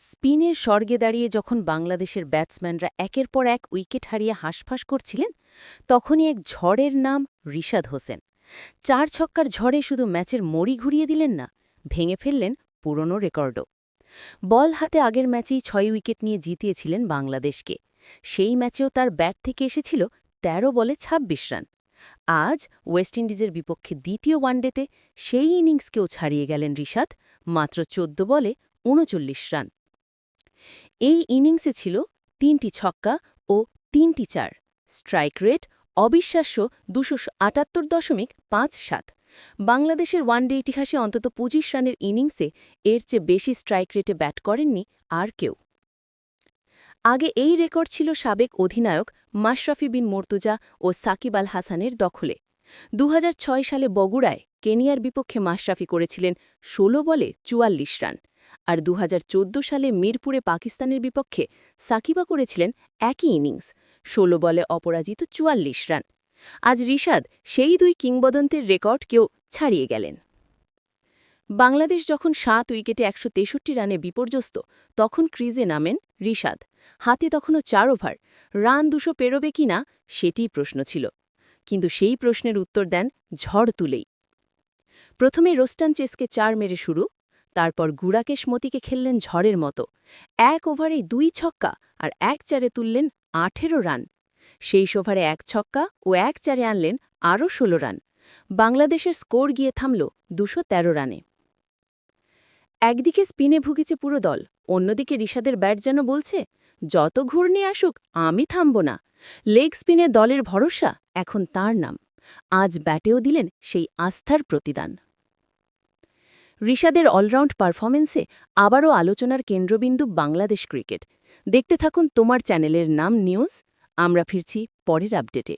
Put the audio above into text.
স্পিনের স্বর্গে দাঁড়িয়ে যখন বাংলাদেশের ব্যাটসম্যানরা একের পর এক উইকেট হারিয়ে হাঁসফাঁস করছিলেন, তখনই এক ঝড়ের নাম রিশাদ হোসেন। চার ছক্কার ঝড়ে শুধু ম্যাচের মড়ি ঘুরিয়ে দিলেন না, ভেঙে ফেললেন পুরনো রেকর্ডও। বল হাতে আগের ম্যাচেই ছয় উইকেট নিয়ে জিতিয়েছিলেন বাংলাদেশকে। সেই ম্যাচেও তার ব্যাট থেকে এসেছিল ১৩ বলে ২৬ রান। আজ ওয়েস্ট ইন্ডিজের বিপক্ষে দ্বিতীয় ওয়ানডেতে সেই ইনিংসকেও ছাড়িয়ে গেলেন রিশাদ, মাত্র ১৪ বলে উনচল্লিশ রান। এই ইনিংসে ছিল তিনটি ছক্কা ও তিনটি চার। স্ট্রাইক রেট অবিশ্বাস্য দুশো আটাত্তর দশমিক পাঁচ সাত। বাংলাদেশের ওয়ানডে ইতিহাসে অন্তত পঁচিশ রানের ইনিংসে এর চেয়ে বেশি স্ট্রাইক রেটে ব্যাট করেননি আর কেউ। আগে এই রেকর্ড ছিল সাবেক অধিনায়ক মাশরাফি বিন মর্তুজা ও সাকিব আল হাসানের দখলে। দু হাজার ছয় সালে বগুড়ায় কেনিয়ার বিপক্ষে মাশরাফি করেছিলেন ১৬ বলে চুয়াল্লিশ রান। আর দু হাজার চৌদ্দ সালে মিরপুরে পাকিস্তানের বিপক্ষে সাকিবা করেছিলেন একই ইনিংস ১৬ বলে অপরাজিত চুয়াল্লিশ রান। আজ রিশাদ সেই দুই কিংবদন্তের রেকর্ড কেউ ছাড়িয়ে গেলেন। বাংলাদেশ যখন সাত উইকেটে একশো তেষট্টি রানে বিপর্যস্ত, তখন ক্রিজে নামেন রিশাদ। হাতে তখনও চার ওভার, রান দুশো পেরোবে কিনা সেটিই প্রশ্ন ছিল। কিন্তু সেই প্রশ্নের উত্তর দেন ঝড় তুলেই। প্রথমে রোস্টান চেসকে চার মেরে শুরু তারপর গুড়াকেশ মতিকে খেললেন ঝড়ের মতো। এক ওভারে দুই ছক্কা আর এক চারে তুললেন আঠেরো রান। সেই ওভারে এক ছক্কা ও এক চারে আনলেন আরও ষোলো রান। বাংলাদেশের স্কোর গিয়ে থামল দুশো রানে। একদিকে স্পিনে ভুগেছে পুরো দল, অন্যদিকে রিশাদের ব্যাট যেন বলছে, যত ঘূর্ণি আসুক, আমি থামব না। লেগ স্পিনে দলের ভরসা এখন তার নাম। আজ ব্যাটেও দিলেন সেই আস্থার প্রতিদান। রিশাদের অলরাউন্ড পারফরমেন্সে আবারও আলোচনার কেন্দ্রবিন্দু বাংলাদেশ ক্রিকেট। দেখতে থাকুন তোমার চ্যানেলের নাম নিউজ। আমরা ফিরছি পরের আপডেটে।